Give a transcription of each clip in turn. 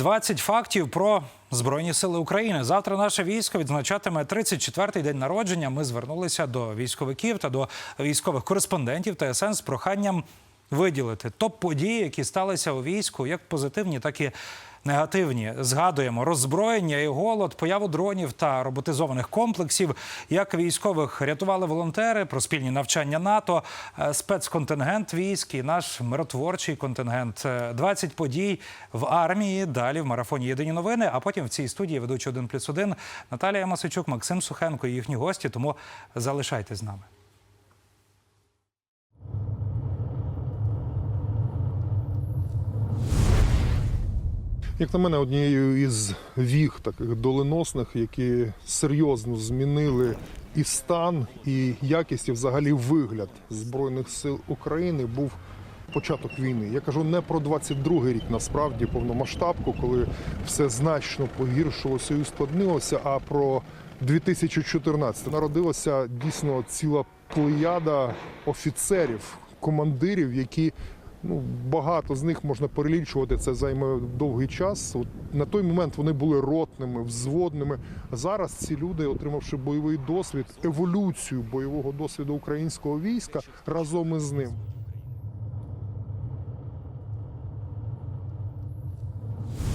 20 фактів про збройні сили України. Завтра наше військо відзначатиме 34-й день народження. Ми звернулися до військовиків та до військових кореспондентів ТСН з проханням виділити топ події, які сталися у війську, як позитивні, так і негативні. Згадуємо роззброєння і голод, появу дронів та роботизованих комплексів, як військових рятували волонтери, про спільні навчання НАТО, е, спецконтингент військ і наш миротворчий контингент. Е, 20 подій в армії. Далі в марафоні Єдині новини. А потім в цій студії ведучі 1 плюс 1 Наталія Масичук, Максим Сухенко і їхні гості. Тому залишайтесь з нами. Як на мене, однією із віг таких доленосних, які серйозно змінили і стан, і якість, і взагалі вигляд збройних сил України, був початок війни. Я кажу не про 22-й рік, насправді повномасштабку, коли все значно погіршилося і ускладнилося, а про 2014 народилася дійсно ціла плеяда офіцерів, командирів, які ну багато з них можна перелічувати. Це займе довгий час. От на той момент вони були ротними, взводними. Зараз ці люди, отримавши бойовий досвід, еволюцію бойового досвіду українського війська разом із ним.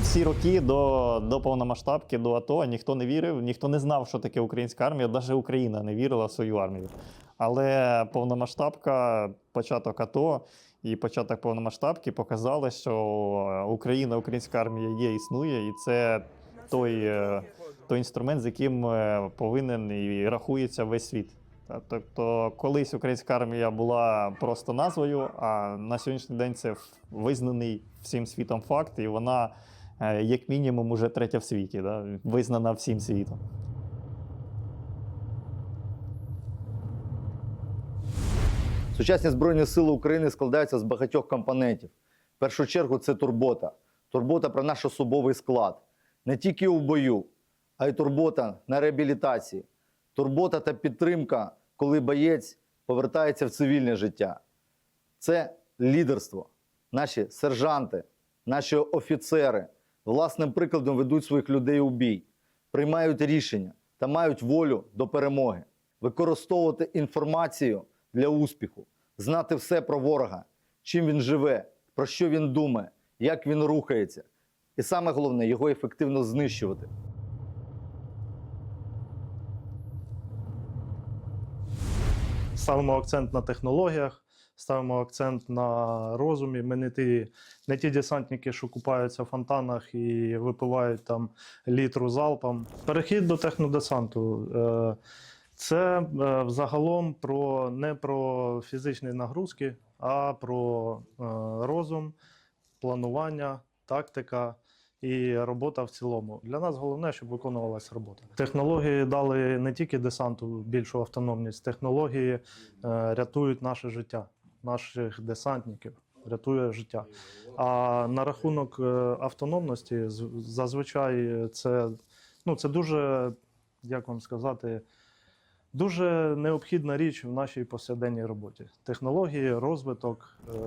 Всі роки до, до повномасштабки, до АТО ніхто не вірив, ніхто не знав, що таке українська армія, навіть Україна не вірила в свою армію. Але повномасштабка, початок АТО і початок повномасштабки показали, що Україна, українська армія є, існує, і це той, е, той інструмент, з яким е, повинен і рахується весь світ. Тобто, колись українська армія була просто назвою, а на сьогоднішній день це визнаний всім світом факт, і вона, е, як мінімум, уже третя в світі, да? визнана всім світом. Сучасні Збройні Сили України складаються з багатьох компонентів. В першу чергу це турбота. Турбота про наш особовий склад. Не тільки у бою, а й турбота на реабілітації. Турбота та підтримка, коли боєць повертається в цивільне життя. Це лідерство. Наші сержанти, наші офіцери власним прикладом ведуть своїх людей у бій, приймають рішення та мають волю до перемоги, використовувати інформацію для успіху, знати все про ворога, чим він живе, про що він думає, як він рухається. І саме головне його ефективно знищувати. ставимо акцент на технологіях, ставимо акцент на розумі. Ми не ті, не ті десантники, що купаються в фонтанах і випивають там літру залпом. Перехід до технодесанту. Це е, взагалом про не про фізичні нагрузки, а про е, розум, планування, тактика і робота в цілому. Для нас головне, щоб виконувалася робота. Технології дали не тільки десанту більшу автономність, технології е, рятують наше життя, наших десантників. Рятує життя. А на рахунок автономності, зазвичай це, ну, це дуже, як вам сказати, дуже необхідна річ в нашій повсякденній роботі. Технології, розвиток, е,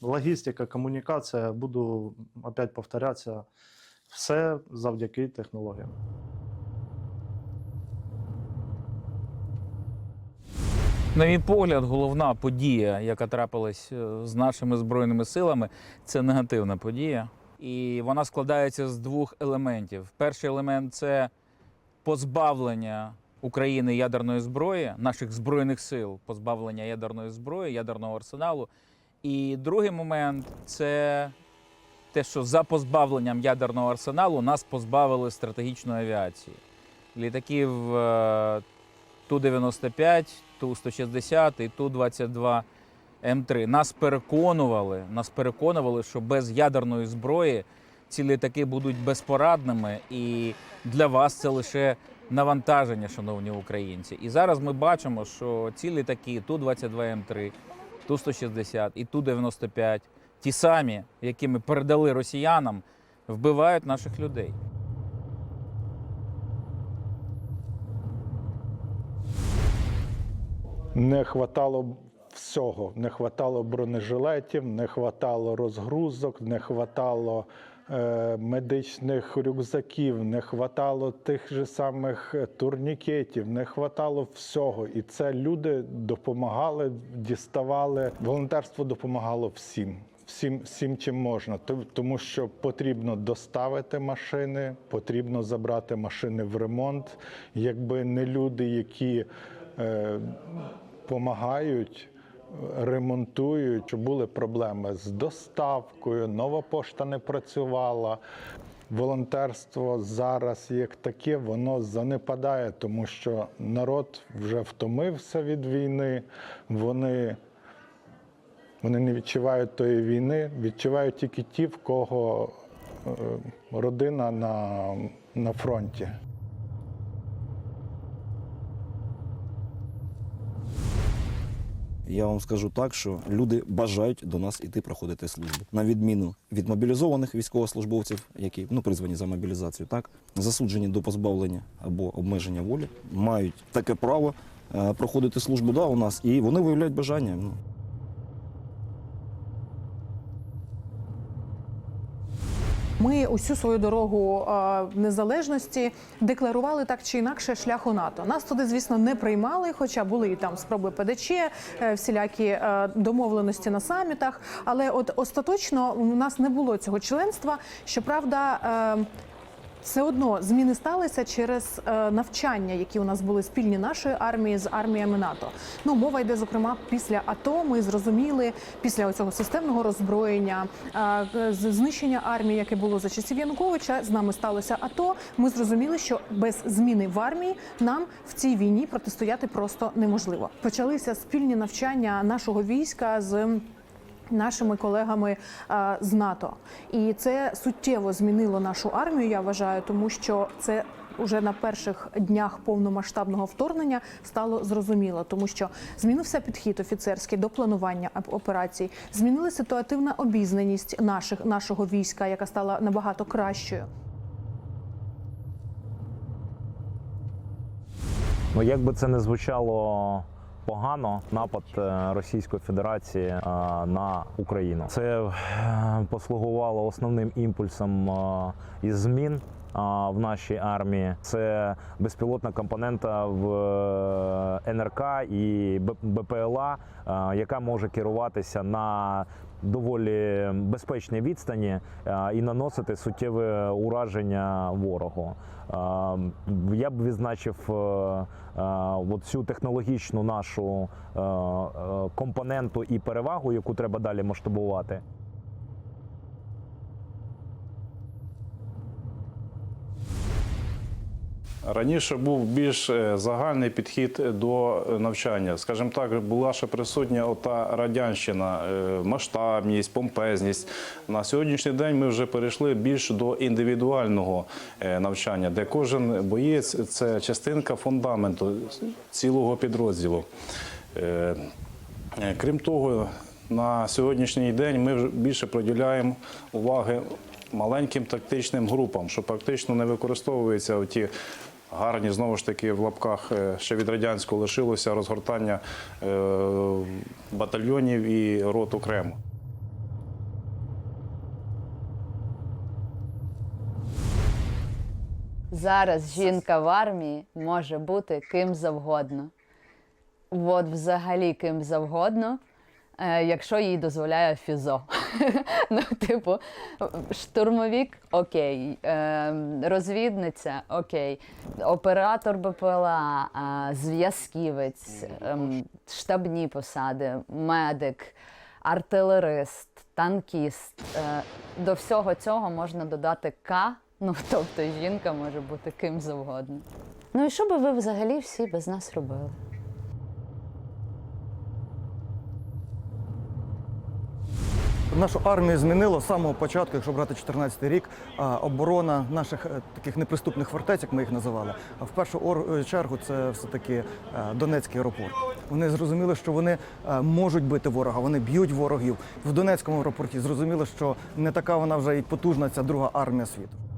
логістика, комунікація, буду опять повторятися, все завдяки технологіям. На мій погляд, головна подія, яка трапилась е, з нашими збройними силами, це негативна подія. І вона складається з двох елементів. Перший елемент це позбавлення України ядерної зброї, наших збройних сил, позбавлення ядерної зброї, ядерного арсеналу. І другий момент це те, що за позбавленням ядерного арсеналу нас позбавили стратегічної авіації. Літаків е, Ту-95, Ту-160 і Ту-22 М3. Нас переконували, нас переконували, що без ядерної зброї ці літаки будуть безпорадними, і для вас це лише навантаження, шановні українці. І зараз ми бачимо, що ці літаки Ту-22 М3, Ту-160 і Ту-95, ті самі, які ми передали росіянам, вбивають наших людей. Не хватало всього. Не хватало бронежилетів, не хватало розгрузок, не хватало медичних рюкзаків, не хватало тих же самих е, турнікетів, не хватало всього. І це люди допомагали, діставали. Волонтерство допомагало всім. Всім, всім чим можна, тому що потрібно доставити машини, потрібно забрати машини в ремонт. Якби не люди, які е, допомагають, ремонтують, що були проблеми з доставкою, нова пошта не працювала. Волонтерство зараз як таке, воно занепадає, тому що народ вже втомився від війни. Вони вони не відчувають тої війни, відчувають тільки ті, в кого е, родина на, на фронті. Я вам скажу так, що люди бажають до нас іти проходити службу. На відміну від мобілізованих військовослужбовців, які ну призвані за мобілізацію, так засуджені до позбавлення або обмеження волі, мають таке право е, проходити службу да, у нас, і вони виявляють бажання. Ми усю свою дорогу е, незалежності декларували так чи інакше шлях у НАТО. Нас туди, звісно, не приймали, хоча були і там спроби ПДЧ, е, всілякі е, домовленості на самітах. Але от остаточно у нас не було цього членства. Щоправда. Все одно зміни сталися через е, навчання, які у нас були спільні нашої армії з арміями НАТО. Ну мова йде зокрема після АТО. Ми зрозуміли після цього системного роззброєння, е, з- знищення армії, яке було за часів Януковича. З нами сталося АТО. Ми зрозуміли, що без зміни в армії нам в цій війні протистояти просто неможливо. Почалися спільні навчання нашого війська з нашими колегами е, з НАТО. І це суттєво змінило нашу армію. Я вважаю, тому що це. Уже на перших днях повномасштабного вторгнення стало зрозуміло, тому що змінився підхід офіцерський до планування операцій, змінилася ситуативна обізнаність наших нашого війська, яка стала набагато кращою. Ну, як би це не звучало погано, напад е, Російської Федерації е, на Україну. Це е, послугувало основним імпульсом із змін. В нашій армії це безпілотна компонента в НРК і БПЛА, яка може керуватися на доволі безпечній відстані і наносити суттєве ураження ворогу. Е, Я б відзначив е, е, цю технологічну нашу е, е, компоненту і перевагу, яку треба далі масштабувати. Раніше був більш е, загальний підхід до навчання. Скажімо так, була ще присутня ота радянщина, е, масштабність, помпезність. На сьогоднішній день ми вже перейшли більш до індивідуального е, навчання, де кожен боєць це частинка фундаменту цілого підрозділу. Крім того, на сьогоднішній день ми більше приділяємо уваги маленьким тактичним групам, що практично не використовуються ті гарні, знову ж таки, в лапках е, ще від радянського лишилося розгортання е, батальйонів і рот окремо. Зараз жінка в армії може бути ким завгодно. От взагалі ким завгодно, е, якщо їй дозволяє фізо. ну, типу, штурмовік окей, е, розвідниця окей, оператор БПЛА, е, зв'язківець, ем, штабні посади, медик, артилерист, танкіст. Е, До всього цього можна додати К. Ну, тобто жінка може бути ким завгодно. Ну і що би ви взагалі всі без нас робили? Нашу армію змінило з самого початку, якщо брати 14 рік, оборона наших е, таких неприступних фортець, як ми їх називали. А в першу е, чергу це все-таки е, Донецький аеропорт. Вони зрозуміли, що вони можуть бити ворога, вони б'ють ворогів. В Донецькому аеропорті зрозуміли, що не така вона вже і потужна ця друга армія світу.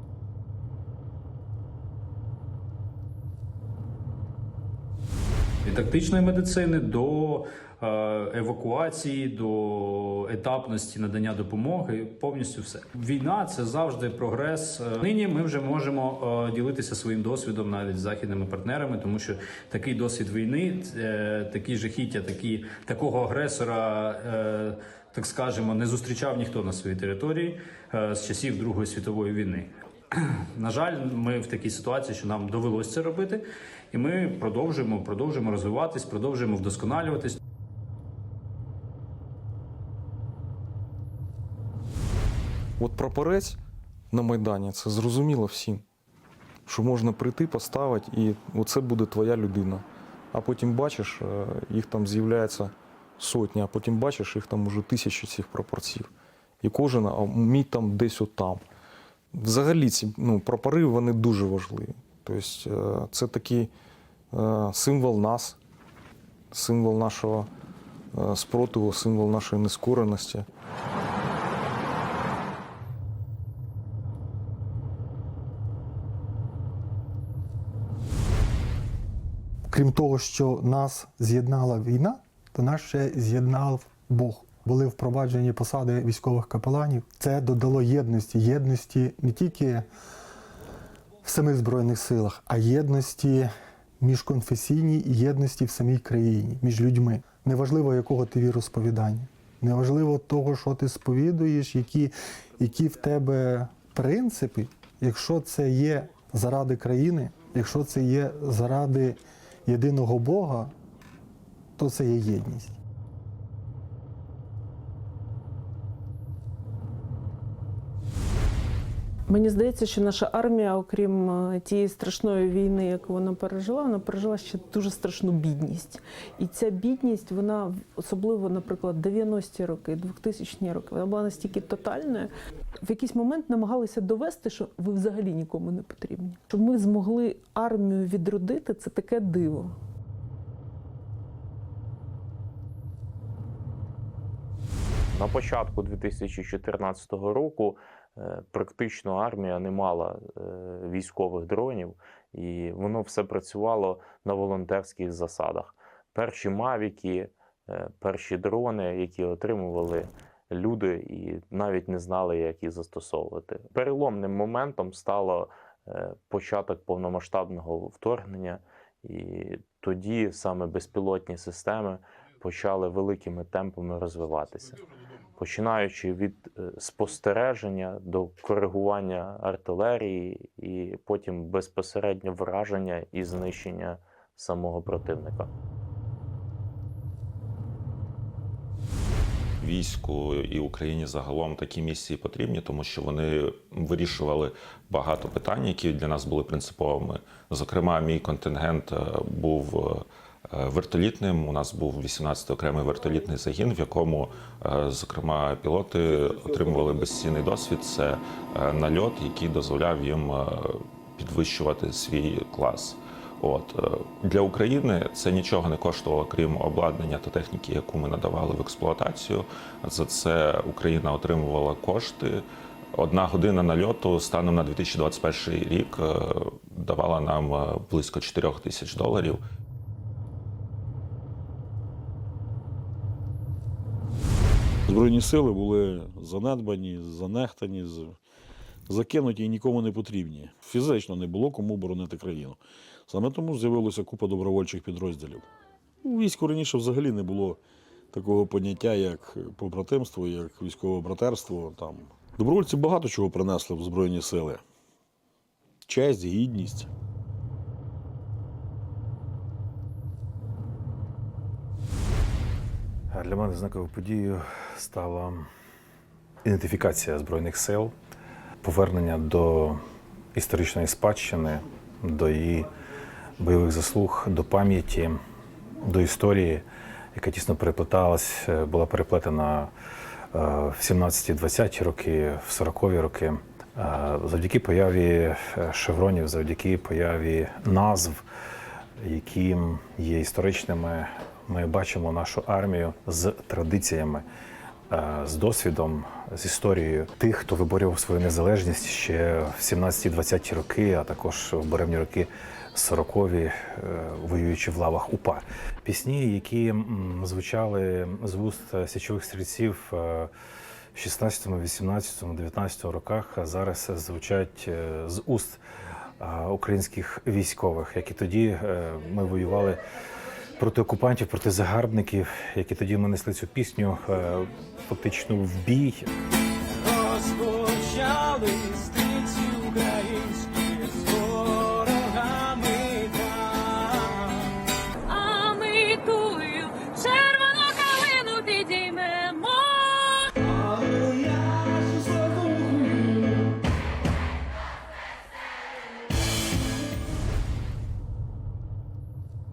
Від тактичної медицини до е, евакуації, до етапності надання допомоги. Повністю все. Війна це завжди прогрес. Е, Нині ми вже можемо е, ділитися своїм досвідом навіть з західними партнерами, тому що такий досвід війни, такі жахіття, такі такого агресора. Так скажемо, не зустрічав ніхто на своїй території з часів Другої світової війни. На жаль, ми в такій ситуації, що нам довелося це робити, і ми продовжуємо, продовжуємо розвиватись, продовжуємо вдосконалюватись. От прапорець на Майдані це зрозуміло всім, що можна прийти, поставити, і оце буде твоя людина. А потім бачиш, е, їх там з'являється сотні, а потім бачиш, їх там уже тисячі цих прапорців. І кожен а мій там десь отам. Взагалі ці ну, прапори вони дуже важливі. Тобто е, це такий е, символ нас, символ нашого е, спротиву, символ нашої нескореності. Крім того, що нас з'єднала війна, то нас ще з'єднав Бог. Були впроваджені посади військових капеланів. Це додало єдності, єдності не тільки в самих Збройних силах, а єдності міжконфесійній і єдності в самій країні, між людьми. Неважливо, якого ти віросповідання, неважливо того, що ти сповідуєш, які, які в тебе принципи, якщо це є заради країни, якщо це є заради єдиного Бога, то це є єдність. Мені здається, що наша армія, окрім е, тієї страшної війни, яку вона пережила, вона пережила ще дуже страшну бідність. І ця бідність, вона особливо, наприклад, 90-ті роки, 2000-ні роки, вона була настільки тотальною. В якийсь момент намагалися довести, що ви взагалі нікому не потрібні. Щоб ми змогли армію відродити, це таке диво. На початку 2014 року практично армія не мала е, військових дронів, і воно все працювало на волонтерських засадах. Перші мавіки, е, перші дрони, які отримували люди, і навіть не знали, як їх застосовувати. Переломним моментом стало е, початок повномасштабного вторгнення, і тоді саме безпілотні системи почали великими темпами розвиватися починаючи від е, спостереження до коригування артилерії, і потім безпосередньо враження і знищення самого противника. Війську і Україні загалом такі місії потрібні, тому що вони вирішували багато питань, які для нас були принциповими. Зокрема, мій контингент е, був е, вертолітним. У нас був 18-й окремий вертолітний загін, в якому, е, зокрема, пілоти отримували безцінний досвід. Це е, нальот, який дозволяв їм е, підвищувати свій клас. От е, для України це нічого не коштувало, крім обладнання та техніки, яку ми надавали в експлуатацію. За це Україна отримувала кошти. Одна година нальоту станом на 2021 рік е, давала нам е, близько 4 тисяч доларів. Збройні сили були занедбані, занехтані, закинуті і нікому не потрібні. Фізично не було кому боронити країну. Саме тому з'явилася купа добровольчих підрозділів. У війську раніше взагалі не було такого поняття, як побратимство, як військове братерство. Там. Добровольці багато чого принесли в Збройні сили. Честь, гідність. Для мене знаковою подією стала ідентифікація Збройних сил, повернення до історичної спадщини, до її бойових заслуг, до пам'яті, до історії, яка тісно переплеталась, е, була переплетена е, в 17-20 роки, в 40-ві роки. Е, Завдяки появі шевронів, завдяки появі назв, які є історичними, ми бачимо нашу армію з традиціями, е, з досвідом, з історією тих, хто виборював свою незалежність ще в 17-20 роки, а також в буремні роки 40-ві, е, воюючи в лавах УПА. Пісні, які звучали з вуст січових стрільців е, в 16, 18, 19 роках, зараз звучать е, з уст українських військових, які тоді ми воювали проти окупантів, проти загарбників, які тоді ми несли цю пісню е, фактично в бій. Розпочали з